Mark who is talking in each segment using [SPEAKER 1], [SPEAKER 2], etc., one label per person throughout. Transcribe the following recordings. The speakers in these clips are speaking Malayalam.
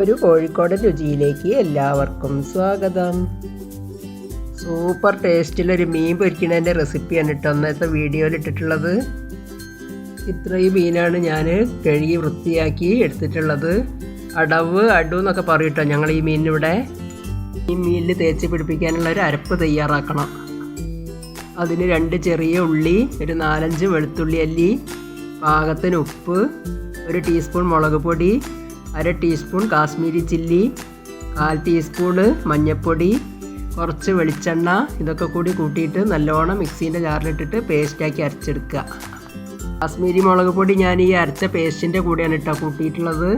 [SPEAKER 1] ഒരു കോഴിക്കോട് രുചിയിലേക്ക് എല്ലാവർക്കും സ്വാഗതം. സൂപ്പർ ടേസ്റ്റിലൊരു മീൻ പൊരിക്കണതിന്റെ റെസിപ്പിയാണ് കേട്ടോ അന്നത്തെ വീഡിയോയിൽ ഇട്ടിട്ടുള്ളത്. ഇത്രയും മീനാണ് ഞാൻ കഴുകി വൃത്തിയാക്കി എടുത്തിട്ടുള്ളത്. അടവ് അടു എന്നൊക്കെ പറയും ഞങ്ങൾ ഈ മീനിനിവിടെ. ഈ മീനിൽ തേച്ച് പിടിപ്പിക്കാനുള്ള ഒരു അരപ്പ് തയ്യാറാക്കണം. അതിന് രണ്ട് ചെറിയ ഉള്ളി ഒരു നാലഞ്ച് വെളുത്തുള്ളി അല്ലി പാകത്തിന് ഉപ്പ് ഒരു ടീസ്പൂൺ മുളക് പൊടി അര ടീസ്പൂൺ കാശ്മീരി ചില്ലി കാൽ ടീസ്പൂൺ മഞ്ഞൾപ്പൊടി കുറച്ച് വെളിച്ചെണ്ണ ഇതൊക്കെ കൂടി കൂട്ടിയിട്ട് നല്ലോണം മിക്സീന്റെ ജാറിലിട്ടിട്ട് പേസ്റ്റാക്കി അരച്ചെടുക്കുക. കാശ്മീരി മുളക് പൊടി ഞാൻ ഈ അരച്ച പേസ്റ്റിന്റെ കൂടെയാണ് കേട്ടോ കൂട്ടിയിട്ടുള്ളത്.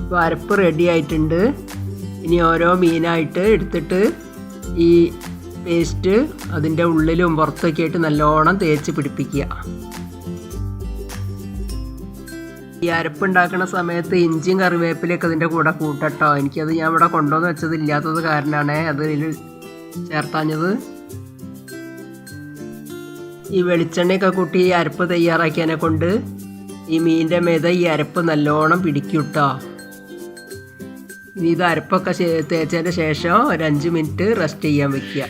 [SPEAKER 1] ഇപ്പോൾ അരപ്പ് റെഡി ആയിട്ടുണ്ട്. ഇനി ഓരോ മീനായിട്ട് എടുത്തിട്ട് ഈ പേസ്റ്റ് അതിന്റെ ഉള്ളിലും പുറത്തൊക്കെ ആയിട്ട് നല്ലോണം തേച്ച് പിടിപ്പിക്കുക. ഈ അരപ്പുണ്ടാക്കുന്ന സമയത്ത് ഇഞ്ചിയും കറിവേപ്പിലൊക്കെ അതിന്റെ കൂടെ കൂട്ടട്ടോ. എനിക്കത് ഞാൻ ഇവിടെ കൊണ്ടുവന്ന് വെച്ചത് ഇല്ലാത്തത് കാരണമാണ് അതിൽ ചേർത്താഞ്ഞത്. ഈ വെളിച്ചെണ്ണയൊക്കെ കൂട്ടി ഈ അരപ്പ് തയ്യാറാക്കിയതിനെ കൊണ്ട് ഈ മീനിന്റെ മേത ഈ അരപ്പ് നല്ലോണം പിടിക്കൂട്ടോ. കേട്ടോ ഇനി ഇത് അരപ്പൊക്കെ തേച്ചതിന് ശേഷം ഒരു അഞ്ച് മിനിറ്റ് റെസ്റ്റ് ചെയ്യാൻ വെക്കുക.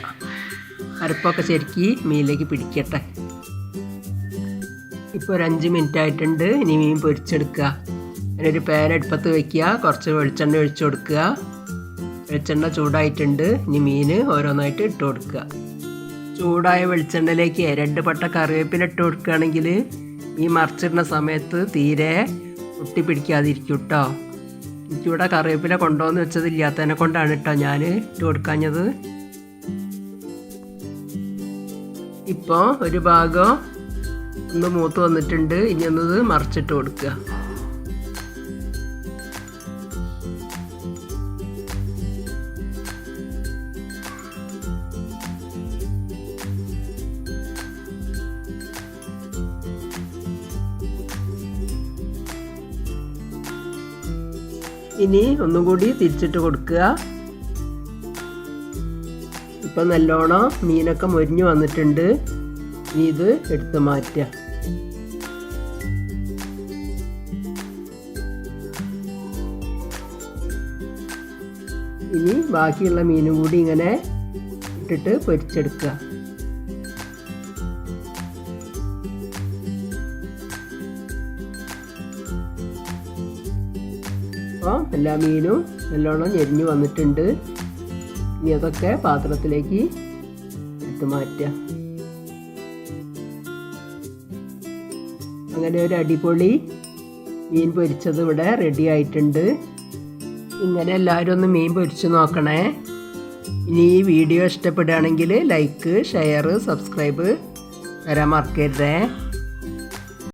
[SPEAKER 1] അരപ്പൊക്കെ ശരിക്ക് മീനിലേക്ക് പിടിക്കട്ടെ. ഇപ്പോൾ ഒരു അഞ്ച് മിനിറ്റ് ആയിട്ടുണ്ട്. ഇനി മീൻ പൊരിച്ചെടുക്കുക. അതിനൊരു പാൻ അടുപ്പത്ത് വയ്ക്കുക കുറച്ച് വെളിച്ചെണ്ണ ഒഴിച്ചു കൊടുക്കുക. വെളിച്ചെണ്ണ ചൂടായിട്ടുണ്ട്. ഇനി മീൻ ഓരോന്നായിട്ട് ഇട്ട് കൊടുക്കുക. ചൂടായ വെളിച്ചെണ്ണയിലേക്ക് രണ്ട് പട്ട കറിവേപ്പില ഇട്ട് കൊടുക്കുകയാണെങ്കിൽ ഈ മറിച്ചിടുന്ന സമയത്ത് തീരെ ഒട്ടിപ്പിടിക്കാതിരിക്കും കേട്ടോ എനിക്കിവിടെ കറിവേപ്പില കൊണ്ടുവന്ന് വെച്ചത് ഇല്ലാത്തതിനെ കൊണ്ടാണ് കേട്ടോ ഞാൻ ഇട്ട് കൊടുക്കാഞ്ഞത്. ഇപ്പോൾ ഒരു ഭാഗം ഒന്ന് മൂത്ത് വന്നിട്ടുണ്ട്. ഇനി ഒന്നത് മറിച്ചിട്ട് കൊടുക്കുക. ഇനി ഒന്നും കൂടി തിരിച്ചിട്ട് കൊടുക്കുക. ഇപ്പം നല്ലോണം മീനൊക്കെ മൊരിഞ്ഞു വന്നിട്ടുണ്ട്. ഇനി ഇത് എടുത്ത് മാറ്റുക. ഇനി ബാക്കിയുള്ള മീനും കൂടി ഇങ്ങനെ ഇട്ടിട്ട് പൊരിച്ചെടുക്കുക. അപ്പോൾ എല്ലാ മീനും നല്ലോണം ഞെരിഞ്ഞു വന്നിട്ടുണ്ട്. ഇനി അതൊക്കെ പാത്രത്തിലേക്ക് എടുത്ത് മാറ്റുക. അങ്ങനെ ഒരു അടിപൊളി മീൻ പൊരിച്ചത് ഇവിടെ റെഡി ആയിട്ടുണ്ട്. ഇങ്ങനെ എല്ലാവരും ഒന്ന് മീൻ പൊരിച്ച് നോക്കണേ. ഇനി ഈ വീഡിയോ ഇഷ്ടപ്പെടുകയാണെങ്കിൽ ലൈക്ക് ഷെയർ സബ്സ്ക്രൈബ് തരാൻ മറക്കരുതേ.